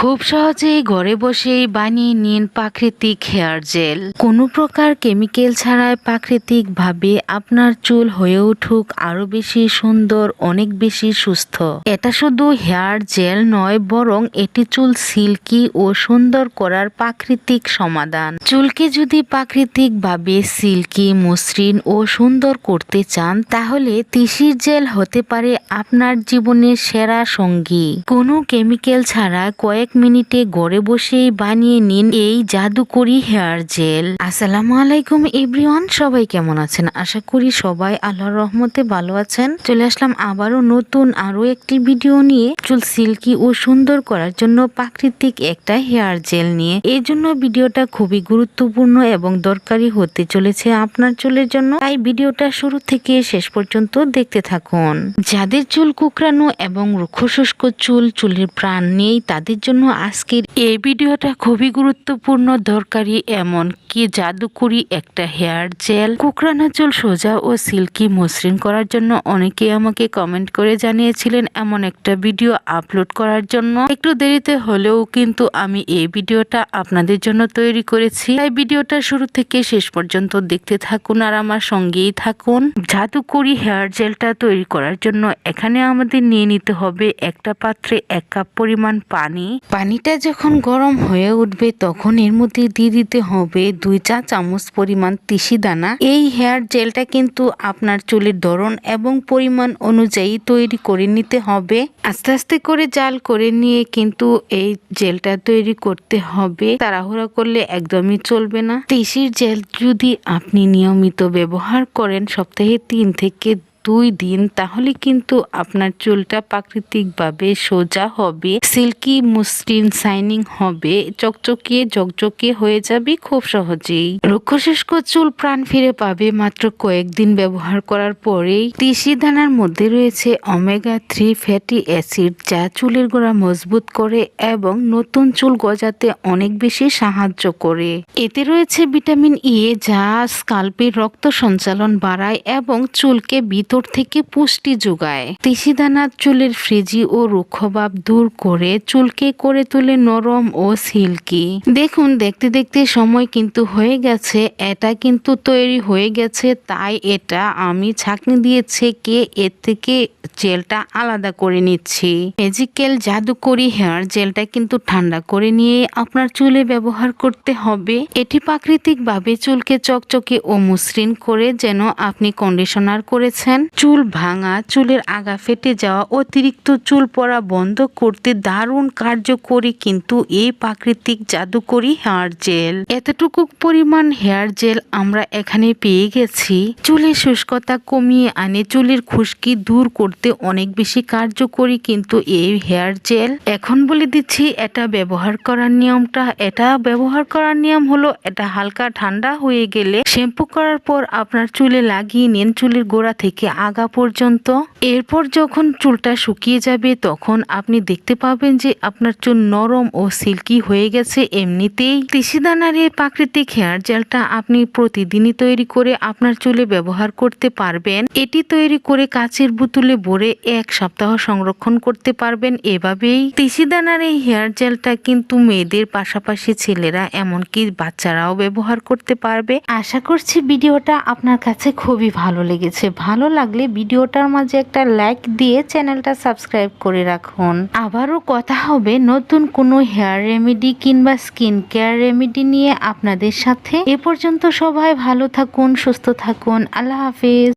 খুব সহজেই ঘরে বসেই বানিয়ে নিন প্রাকৃতিক হেয়ার জেল। কোনো প্রকার কেমিক্যাল ছাড়াই প্রাকৃতিকভাবে আপনার চুল হয়ে উঠুক আরও বেশি সুন্দর, অনেক বেশি সুস্থ। এটা শুধু হেয়ার জেল নয়, বরং এটি চুল সিল্কি ও সুন্দর করার প্রাকৃতিক সমাধান। চুলকে যদি প্রাকৃতিকভাবে সিল্কি, মসৃণ ও সুন্দর করতে চান, তাহলে তিসির জেল হতে পারে আপনার জীবনের সেরা সঙ্গী। কোনো কেমিক্যাল ছাড়া কয়েক মিনিটে ঘরে বসেই বানিয়ে নিন এই জাদুকরি হেয়ার জেল। আসসালামু আলাইকুম এভরিওয়ান, সবাই কেমন আছেন? আশা করি সবাই আল্লাহর রহমতে ভালো আছেন। চলে আসলাম আবারও নতুন আরও একটি ভিডিও নিয়ে চুল সিল্কি ও সুন্দর করার জন্য প্রাকৃতিক একটা হেয়ার জেল নিয়ে। এই জন্য ভিডিওটা খুবই গুরুত্বপূর্ণ এবং দরকারি হতে চলেছে আপনার চুলের জন্য। তাই ভিডিওটা শুরু থেকে শেষ পর্যন্ত দেখতে থাকুন। যাদের চুল কুকরানো এবং রুক্ষ শুষ্ক চুল চুলের প্রাণ নেই, তাদের জন্য আজকের এই ভিডিওটা খুবই গুরুত্বপূর্ণ, দরকারি এমন কি জাদুকরি একটা হেয়ার জেল। কুকরানো চুল সোজা ও সিল্কি মসৃণ করার জন্য অনেকে আমাকে কমেন্ট করে জানিয়েছিলেন এমন একটা ভিডিও আপলোড করার জন্য। একটু দেরিতে হলেও কিন্তু আমি এই ভিডিওটা আপনাদের জন্য তৈরি করেছি। তাই ভিডিওটা শুরু থেকে শেষ পর্যন্ত দেখতে থাকুন আর আমার সঙ্গেই থাকুন। জাদুকরি হেয়ার জেলটা তৈরি করার জন্য এখানে আমাদের নিয়ে নিতে হবে একটা পাত্রে এক কাপ পরিমাণ পানি। পানিটা যখন গরম হয়ে উঠবে তখন এর মধ্যে দিয়ে দিতে হবে দুই চা চামচ পরিমাণ তিসি দানা। এই হেয়ার জেলটা কিন্তু আপনার চুলের ধরন এবং পরিমাণ অনুযায়ী তৈরি করে নিতে হবে। আস্তে আস্তে করে জাল করে নিয়ে কিন্তু এই জেলটা তৈরি করতে হবে। তাড়াহুড়া করলে একদমই চলবে না। তিসির জেল যদি আপনি নিয়মিত ব্যবহার করেন সপ্তাহে তিন থেকে দুই দিন, তাহলে কিন্তু আপনার চুলটা প্রাকৃতিকভাবে সোজা হবে, সিল্কি মসৃণ শাইনিং হবে চকচকিয়ে ঝকঝকে হয়ে যাবে খুব সহজেই। রুক্ষ শুষ্ক চুল প্রাণ ফিরে পাবে মাত্র কয়েকদিন ব্যবহার করার পরেই। তিসি দানার মধ্যে রয়েছে অমেগা থ্রি ফ্যাটি অ্যাসিড যা চুলের গোড়া মজবুত করে এবং নতুন চুল গজাতে অনেক বেশি সাহায্য করে। এতে রয়েছে ভিটামিন ই যা স্কাল্পের রক্ত সঞ্চালন বাড়ায় এবং চুলকে ভিতর থেকে পুষ্টি যোগায়। তিসি দানার চুলের ফ্রিজি ও রুক্ষভাব দূর করে চুলকে করে তোলে নরম ও সিল্কি। দেখুন, দেখতে দেখতে সময় কিন্তু হয়ে গেছে, এটা কিন্তু তৈরি হয়ে গেছে, তাই এটা আমি ছাঁকনি দিয়ে ছেঁকে এর থেকে জেলটা আলাদা করে নিচ্ছি। ম্যাজিক্যাল জাদুকরি হেয়ার জেলটা কিন্তু ঠান্ডা করে নিয়ে আপনার চুলে ব্যবহার করতে হবে। এটি প্রাকৃতিকভাবে চুলকে চকচকে ও মসৃণ করে যেন আপনি কন্ডিশনার করেছেন। চুল ভাঙা, চুলের আগা ফেটে যাওয়া, অতিরিক্ত চুল পড়া বন্ধ করতে দারুণ কার্যকরী কিন্তু এই প্রাকৃতিক জাদুকরি হেয়ার জেল। এতটুকু পরিমাণ হেয়ার জেল আমরা এখানে পেয়ে গেছি। চুলের শুষ্কতা কমিয়ে আনে, চুলের খুশকি দূর করতে অনেক বেশি কার্যকরী কিন্তু এই হেয়ার জেল। এখন বলে দিচ্ছি, এটা ব্যবহার করার নিয়মটা, এটা ব্যবহার করার নিয়ম হলো, এটা হালকা ঠান্ডা হয়ে গেলে শ্যাম্পু করার পর আপনার চুলে লাগিয়ে নিন, চুলের গোড়া থেকে আগা পর্যন্ত। এরপর যখন চুলটা শুকিয়ে যাবে, তখন আপনি দেখতে পাবেন যে আপনার চুল নরম ও সিল্কি হয়ে গেছে এমনিতেই। তিসিদানার এই প্রাকৃতিক হেয়ার জেলটা আপনি প্রতিদিনই তৈরি করে আপনার চুলে ব্যবহার করতে পারবেন। এটি তৈরি করে কাচের বোতলে ভরে এক সপ্তাহ সংরক্ষণ করতে পারবেন এভাবেই। তিসিদানার এই হেয়ার জেলটা কিন্তু মেয়েদের পাশাপাশি ছেলেরা এমনকি বাচ্চারাও ব্যবহার করতে পারবে। আশা করছি ভিডিওটা আপনার কাছে খুবই ভালো লেগেছে। ভালো লাগলে ভিডিওটার মাঝে একটা লাইক দিয়ে চ্যানেলটা সাবস্ক্রাইব করে রাখুন। আবারও কথা হবে নতুন কোনো হেয়ার রেমেডি কিংবা স্কিন কেয়ার রেমেডি নিয়ে আপনাদের সাথে। এ পর্যন্ত সবাই ভালো থাকুন, সুস্থ থাকুন। আল্লাহ হাফিজ।